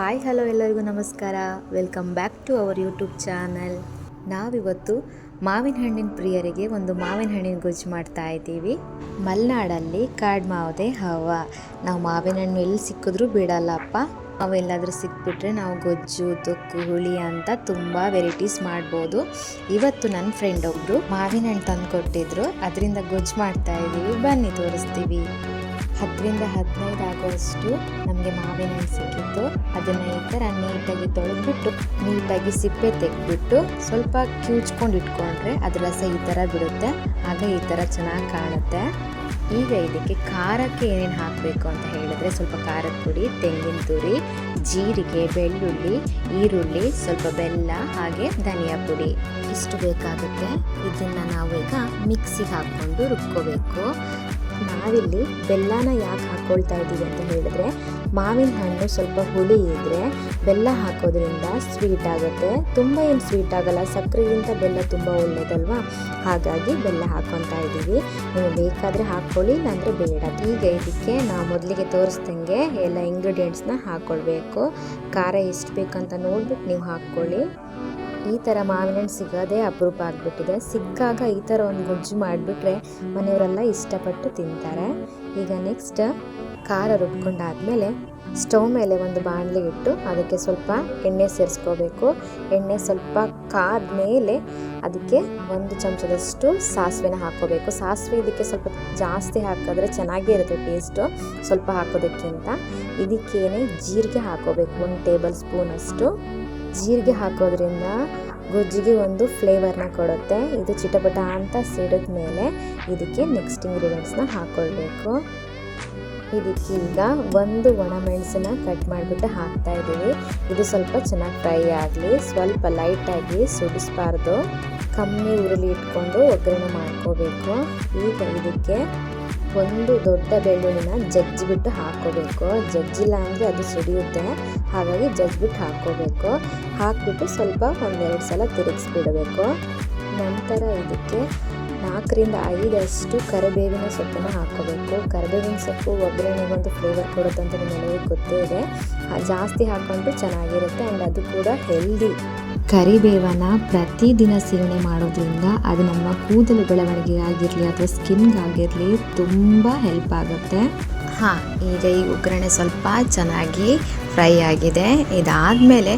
Hi hello ಎಲ್ಲರಿಗೂ ನಮಸ್ಕಾರ. Welcome back to our YouTube channel ನಾವಿವತ್ತು ಮಾವಿನ ಹಣ್ಣಿನ ಪ್ರಿಯರಿಗೆ ಒಂದು ಮಾವಿನ ಹಣ್ಣಿನ ಗೊಜ್ಜು ಮಾಡ್ತಾ ಇದ್ದೀವಿ. ಮಲೆನಾಡಲ್ಲಿ ಕಾಡು ಮಾವುದೇ ಹವ ನಾವು ಮಾವಿನ ಹಣ್ಣು ಎಲ್ಲಿ ಸಿಕ್ಕಿದ್ರೂ ಬಿಡಲ್ಲಪ್ಪ. ಅವೆಲ್ಲಾದರೂ ಸಿಕ್ಬಿಟ್ರೆ ನಾವು ಗೊಜ್ಜು, ತೊಕ್ಕು, ಹುಳಿ ಅಂತ ತುಂಬ ವೆರೈಟೀಸ್ ಮಾಡ್ಬೋದು. ಇವತ್ತು ನನ್ನ ಫ್ರೆಂಡ್ ಒಬ್ಬರು ಮಾವಿನ ಹಣ್ಣು ತಂದು ಕೊಟ್ಟಿದ್ರು ಅದರಿಂದ ಗೊಜ್ಜು ಮಾಡ್ತಾ ಇದ್ದೀವಿ ಬನ್ನಿ ತೋರಿಸ್ತೀವಿ. ಹತ್ತರಿಂದ ಹದಿನೈದು ಆಗೋಷ್ಟು ನಮಗೆ ಮಾವಿನ ಹಣ್ಣು ಸಿಕ್ಕಿತ್ತು ಅದನ್ನು ಈ ಥರ ನೀಟಾಗಿ ತೊಳೆದ್ಬಿಟ್ಟು, ನೀಟಾಗಿ ಸಿಪ್ಪೆ ತೆಗೆದ್ಬಿಟ್ಟು ಸ್ವಲ್ಪ ಕಿವುಚ್ಕೊಂಡು ಇಟ್ಕೊಂಡ್ರೆ ಅದು ರಸ ಈ ಥರ ಬಿಡುತ್ತೆ. ಆಗ ಈ ಥರ ಚೆನ್ನಾಗಿ ಕಾಣುತ್ತೆ. ಈಗ ಇದಕ್ಕೆ ಖಾರಕ್ಕೆ ಏನೇನು ಹಾಕಬೇಕು ಅಂತ ಹೇಳಿದ್ರೆ ಸ್ವಲ್ಪ ಖಾರದ ಪುಡಿ, ತೆಂಗಿನ ತುರಿ, ಜೀರಿಗೆ, ಬೆಳ್ಳುಳ್ಳಿ, ಈರುಳ್ಳಿ, ಸ್ವಲ್ಪ ಬೆಲ್ಲ, ಹಾಗೆ ಧನಿಯಾ ಪುಡಿ. ಇಷ್ಟು ಬೇಕಾಗುತ್ತೆ. ಇದನ್ನು ಈಗ ಮಿಕ್ಸಿಗೆ ಹಾಕ್ಕೊಂಡು ರುಬ್ಕೋಬೇಕು. ನಾವಿಲ್ಲಿ ಬೆಲ್ಲನ ಯಾಕೆ ಹಾಕ್ಕೊಳ್ತಾ ಇದ್ದೀವಿ ಅಂತ ಹೇಳಿದ್ರೆ, ಮಾವಿನ ಹಣ್ಣು ಸ್ವಲ್ಪ ಹುಳಿ ಇದ್ದರೆ ಬೆಲ್ಲ ಹಾಕೋದ್ರಿಂದ ಸ್ವೀಟ್ ಆಗುತ್ತೆ. ತುಂಬ ಏನು ಸ್ವೀಟ್ ಆಗಲ್ಲ, ಸಕ್ಕರೆಗಿಂತ ಬೆಲ್ಲ ತುಂಬ ಒಳ್ಳೇದಲ್ವಾ? ಹಾಗಾಗಿ ಬೆಲ್ಲ ಹಾಕ್ಕೊತಾ ಇದ್ದೀವಿ ನೀವು ಬೇಕಾದರೆ ಹಾಕ್ಕೊಳ್ಳಿ ಇಲ್ಲಾಂದರೆ ಬೇಡ. ಈಗ ಇದಕ್ಕೆ ನಾವು ಮೊದಲಿಗೆ ತೋರಿಸ್ದಂಗೆ ಎಲ್ಲ ಇಂಗ್ರೀಡಿಯೆಂಟ್ಸ್ನ ಹಾಕ್ಕೊಳ್ಬೇಕು ಖಾರ ಎಷ್ಟು ಬೇಕಂತ ನೋಡ್ಬಿಟ್ಟು ನೀವು ಹಾಕ್ಕೊಳ್ಳಿ ಈ ಥರ ಮಾವಿನ ಹಣ್ಣು ಸಿಗೋದೇ ಅಪರೂಪ ಆಗಿಬಿಟ್ಟಿದೆ. ಸಿಕ್ಕಾಗ ಈ ಥರ ಒಂದು ಗೊಜ್ಜು ಮಾಡಿಬಿಟ್ರೆ ಮನೆಯವರೆಲ್ಲ ಇಷ್ಟಪಟ್ಟು ತಿಂತಾರೆ. ಈಗ ನೆಕ್ಸ್ಟ್ ಖಾರ ರುಬ್ಕೊಂಡಾದಮೇಲೆ ಸ್ಟವ್ ಮೇಲೆ ಒಂದು ಬಾಣಲಿ ಇಟ್ಟು ಅದಕ್ಕೆ ಸ್ವಲ್ಪ ಎಣ್ಣೆ ಸೇರಿಸ್ಕೋಬೇಕು. ಎಣ್ಣೆ ಸ್ವಲ್ಪ ಕಾದ ಮೇಲೆ ಅದಕ್ಕೆ ಒಂದು ಚಮಚದಷ್ಟು ಸಾಸಿವೆನ ಹಾಕೋಬೇಕು ಸಾಸಿವೆ ಇದಕ್ಕೆ ಸ್ವಲ್ಪ ಜಾಸ್ತಿ ಹಾಕಿದ್ರೆ ಚೆನ್ನಾಗೇ ಇರುತ್ತೆ ಟೇಸ್ಟು ಸ್ವಲ್ಪ ಹಾಕೋದಕ್ಕಿಂತ. ಇದಕ್ಕೇನೆ ಜೀರಿಗೆ ಹಾಕೋಬೇಕು ಒಂದು ಟೇಬಲ್ ಸ್ಪೂನಷ್ಟು. ಜೀರಿಗೆ ಹಾಕೋದ್ರಿಂದ ಗೊಜ್ಜಿಗೆ ಒಂದು ಫ್ಲೇವರ್ನ ಕೊಡುತ್ತೆ. ಇದು ಚಿಟಪಟ ಅಂತ ಸಿಡಿದ ಮೇಲೆ ಇದಕ್ಕೆ ನೆಕ್ಸ್ಟ್ ಇಂಗ್ರೀಡಿಯೆಂಟ್ಸ್ನ ಹಾಕ್ಕೊಳ್ಬೇಕು ಇದಕ್ಕೆ ಈಗ ಒಂದು ಒಣಮೆಣಸನ್ನ ಕಟ್ ಮಾಡಿಬಿಟ್ಟು ಹಾಕ್ತಾ ಇದ್ದೀವಿ. ಇದು ಸ್ವಲ್ಪ ಚೆನ್ನಾಗಿ ಫ್ರೈ ಆಗಲಿ, ಸ್ವಲ್ಪ ಲೈಟಾಗಿ ಸುಡಿಸ್ಬಾರ್ದು. ಕಮ್ಮಿ ಉರುಳಿ ಇಟ್ಕೊಂಡು ಒಗ್ಗರಣೆ ಮಾಡ್ಕೋಬೇಕು. ಈಗ ಇದಕ್ಕೆ ಒಂದು ದೊಡ್ಡ ಬೆಳ್ಳುಳ್ಳಿನ ಜಜ್ಜಿಬಿಟ್ಟು ಹಾಕ್ಕೋಬೇಕು. ಜಜ್ಜಿಲ್ಲ ಅಂದರೆ ಅದು ಸುಡಿಯುತ್ತೆ ಹಾಗಾಗಿ ಜಜ್ಜಿಬಿಟ್ಟು ಹಾಕ್ಕೋಬೇಕು. ಹಾಕಿಬಿಟ್ಟು ಸ್ವಲ್ಪ ಒಂದೆರಡು ಸಲ ತಿರುಗಿಸ್ಬಿಡಬೇಕು. ನಂತರ ಇದಕ್ಕೆ ನಾಲ್ಕರಿಂದ ಐದಷ್ಟು ಕರಿಬೇವಿನ ಸೊಪ್ಪನ್ನು ಹಾಕ್ಕೋಬೇಕು. ಕರಿಬೇವಿನ ಸೊಪ್ಪು ಒಗ್ಗರಣೆಗೊಂದು ಫ್ಲೇವರ್ ಕೊಡುತ್ತೆ ಅಂತ ನಿಮ್ಮೆಲ್ಲರಿಗೂ ಗೊತ್ತೇ ಇದೆ. ಜಾಸ್ತಿ ಹಾಕ್ಕೊಂಡು ಚೆನ್ನಾಗಿರುತ್ತೆ ಆ್ಯಂಡ್ ಅದು ಕೂಡ ಹೆಲ್ದಿ ಕರಿಬೇವನ್ನ ಪ್ರತಿದಿನ ಸೇವನೆ ಮಾಡೋದ್ರಿಂದ ಅದು ನಮ್ಮ ಕೂದಲು ಬೆಳವಣಿಗೆ ಆಗಿರಲಿ ಅಥವಾ ಸ್ಕಿನ್ಗಾಗಿರಲಿ ತುಂಬ ಹೆಲ್ಪ್ ಆಗುತ್ತೆ. ಹಾಂ, ಈಗ ಈ ಒಗ್ಗರಣೆ ಸ್ವಲ್ಪ ಚೆನ್ನಾಗಿ ಫ್ರೈ ಆಗಿದೆ. ಇದಾದಮೇಲೆ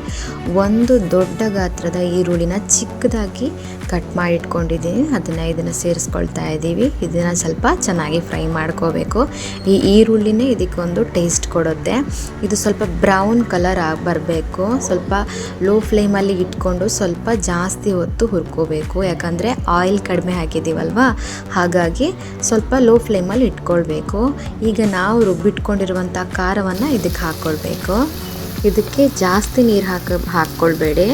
ಒಂದು ದೊಡ್ಡ ಗಾತ್ರದ ಈರುಳ್ಳಿನ ಚಿಕ್ಕದಾಗಿ ಕಟ್ ಮಾಡಿ ಇಟ್ಕೊಂಡಿದ್ದೀನಿ. ಅದನ್ನು ಇದನ್ನು ಸೇರಿಸ್ಕೊಳ್ತಾ ಇದ್ದೀವಿ ಇದನ್ನು ಸ್ವಲ್ಪ ಚೆನ್ನಾಗಿ ಫ್ರೈ ಮಾಡ್ಕೋಬೇಕು. ಈ ಈರುಳ್ಳಿನೇ ಇದಕ್ಕೊಂದು ಟೇಸ್ಟ್ ಕೊಡುತ್ತೆ ಇದು ಸ್ವಲ್ಪ ಬ್ರೌನ್ ಕಲರ್ ಆಗಿ ಬರಬೇಕು. ಸ್ವಲ್ಪ ಲೋ ಫ್ಲೇಮಲ್ಲಿ ಇಟ್ಕೊಂಡು ಸ್ವಲ್ಪ ಜಾಸ್ತಿ ಹೊತ್ತು ಹುರ್ಕೋಬೇಕು. ಯಾಕಂದರೆ ಆಯಿಲ್ ಕಡಿಮೆ ಹಾಕಿದ್ದೀವಲ್ವಾ ಹಾಗಾಗಿ ಸ್ವಲ್ಪ ಲೋ ಫ್ಲೇಮಲ್ಲಿ ಇಟ್ಕೊಳ್ಬೇಕು. ಈಗ ನಾವು ರುಬ್ಬಿಟ್ಕೊಂಡಿರುವಂಥ ಖಾರವನ್ನು ಇದಕ್ಕೆ ಹಾಕ್ಕೊಳ್ಬೇಕು ಇದಕ್ಕೆ ಜಾಸ್ತಿ ನೀರು ಹಾಕ ಹಾಕ್ಕೊಳ್ಬೇಡಿ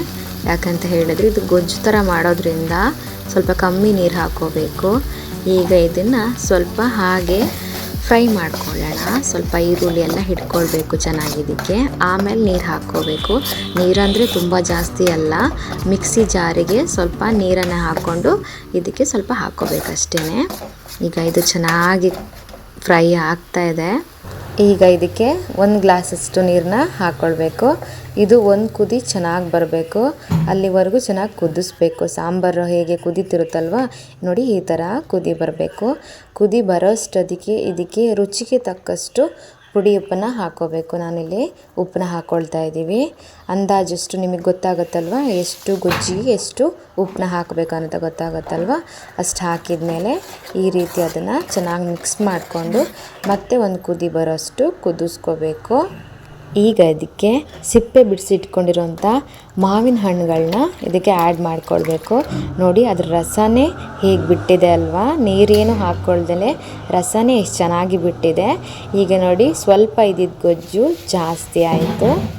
ಯಾಕಂತ ಹೇಳಿದ್ರೆ ಇದು ಗೊಜ್ಜು ಥರ ಮಾಡೋದ್ರಿಂದ ಸ್ವಲ್ಪ ಕಮ್ಮಿ ನೀರು ಹಾಕ್ಕೋಬೇಕು ಈಗ ಇದನ್ನು ಸ್ವಲ್ಪ ಹಾಗೆ ಫ್ರೈ ಮಾಡ್ಕೊಳ್ಳೋಣ. ಸ್ವಲ್ಪ ಈರುಳ್ಳಿ ಎಲ್ಲ ಹಿಡ್ಕೊಳ್ಬೇಕು ಚೆನ್ನಾಗಿದ್ದಕ್ಕೆ. ಆಮೇಲೆ ನೀರು ಹಾಕ್ಕೋಬೇಕು. ನೀರಂದರೆ ತುಂಬ ಜಾಸ್ತಿ ಅಲ್ಲ. ಮಿಕ್ಸಿ ಜಾರಿಗೆ ಸ್ವಲ್ಪ ನೀರನ್ನು ಹಾಕ್ಕೊಂಡು ಇದಕ್ಕೆ ಸ್ವಲ್ಪ ಹಾಕ್ಕೋಬೇಕಷ್ಟೇ ಈಗ ಇದು ಚೆನ್ನಾಗಿ ಫ್ರೈ ಆಗ್ತಾ ಇದೆ. ಈಗ ಇದಕ್ಕೆ ಒಂದು ಗ್ಲಾಸಷ್ಟು ನೀರನ್ನ ಹಾಕ್ಕೊಳ್ಬೇಕು ಇದು ಒಂದು ಕುದಿ ಚೆನ್ನಾಗಿ ಬರಬೇಕು. ಅಲ್ಲಿವರೆಗೂ ಚೆನ್ನಾಗಿ ಕುದಿಸ್ಬೇಕು. ಸಾಂಬಾರು ಹೇಗೆ ಕುದೀತಿರುತ್ತಲ್ವ? ನೋಡಿ ಈ ಥರ ಕುದಿ ಬರಬೇಕು. ಕುದಿ ಬರೋಷ್ಟೊತ್ತಿಗೆ ಇದಕ್ಕೆ ರುಚಿಗೆ ತಕ್ಕಷ್ಟು ಪುಡಿ ಉಪ್ಪನ್ನು ಹಾಕ್ಕೋಬೇಕು ನಾನಿಲ್ಲಿ ಉಪ್ಪನ್ನ ಹಾಕ್ಕೊಳ್ತಾ ಇದ್ದೀವಿ. ಅಂದಾಜಷ್ಟು ನಿಮಗೆ ಗೊತ್ತಾಗುತ್ತಲ್ವ? ಎಷ್ಟು ಗೊಜ್ಜಿಗೆ ಎಷ್ಟು ಉಪ್ಪನ್ನ ಹಾಕಬೇಕು ಅಂತ ಗೊತ್ತಾಗುತ್ತಲ್ವ? ಅಷ್ಟು ಹಾಕಿದ ಮೇಲೆ ಈ ರೀತಿ ಅದನ್ನು ಚೆನ್ನಾಗಿ ಮಿಕ್ಸ್ ಮಾಡಿಕೊಂಡು ಮತ್ತೆ ಒಂದು ಕುದಿ ಬರೋಷ್ಟು ಕುದಿಸ್ಕೋಬೇಕು. ಈಗ ಇದಕ್ಕೆ ಸಿಪ್ಪೆ ಬಿಡಿಸಿಟ್ಕೊಂಡಿರೋಂಥ ಮಾವಿನ ಹಣ್ಣುಗಳನ್ನ ಇದಕ್ಕೆ ಆ್ಯಡ್ ಮಾಡ್ಕೊಳ್ಬೇಕು. ನೋಡಿ, ಅದ್ರ ರಸನೇ ಹೇಗೆ ಬಿಟ್ಟಿದೆ ಅಲ್ವಾ? ನೀರೇನು ಹಾಕ್ಕೊಳ್ದೇ ರಸನೇ ಎಷ್ಟು ಚೆನ್ನಾಗಿ ಬಿಟ್ಟಿದೆ. ಈಗ ನೋಡಿ, ಸ್ವಲ್ಪ ಇದ್ದಿದ್ದ ಗೊಜ್ಜು ಜಾಸ್ತಿ ಆಯಿತು.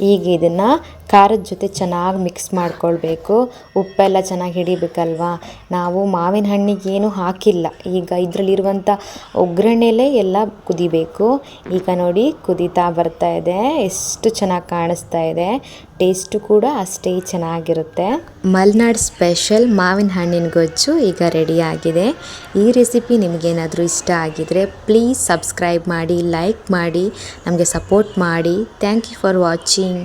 ಈಗ ಇದನ್ನು ಖಾರದ ಜೊತೆ ಚೆನ್ನಾಗಿ ಮಿಕ್ಸ್ ಮಾಡ್ಕೊಳ್ಬೇಕು. ಉಪ್ಪೆಲ್ಲ ಚೆನ್ನಾಗಿ ಹಿಡಿಬೇಕಲ್ವಾ? ನಾವು ಮಾವಿನ ಹಣ್ಣಿಗೆ ಏನು ಹಾಕಿಲ್ಲ. ಈಗ ಇದರಲ್ಲಿರುವಂಥ ಒಗ್ಗರಣೆಲೇ ಎಲ್ಲ ಕುದಿಬೇಕು. ಈಗ ನೋಡಿ ಕುದೀತಾ ಬರ್ತಾ ಇದೆ. ಎಷ್ಟು ಚೆನ್ನಾಗಿ ಕಾಣಿಸ್ತಾ ಇದೆ. ಟೇಸ್ಟು ಕೂಡ ಅಷ್ಟೇ ಚೆನ್ನಾಗಿರುತ್ತೆ. ಮಲ್ನಾಡ್ ಸ್ಪೆಷಲ್ ಮಾವಿನ ಹಣ್ಣಿನ ಗೊಜ್ಜು ಈಗ ರೆಡಿಯಾಗಿದೆ ಈ ರೆಸಿಪಿ ನಿಮಗೇನಾದರೂ ಇಷ್ಟ ಆಗಿದರೆ ಪ್ಲೀಸ್ ಸಬ್ಸ್ಕ್ರೈಬ್ ಮಾಡಿ ಲೈಕ್ ಮಾಡಿ, ನಮಗೆ ಸಪೋರ್ಟ್ ಮಾಡಿ. Thank you for watching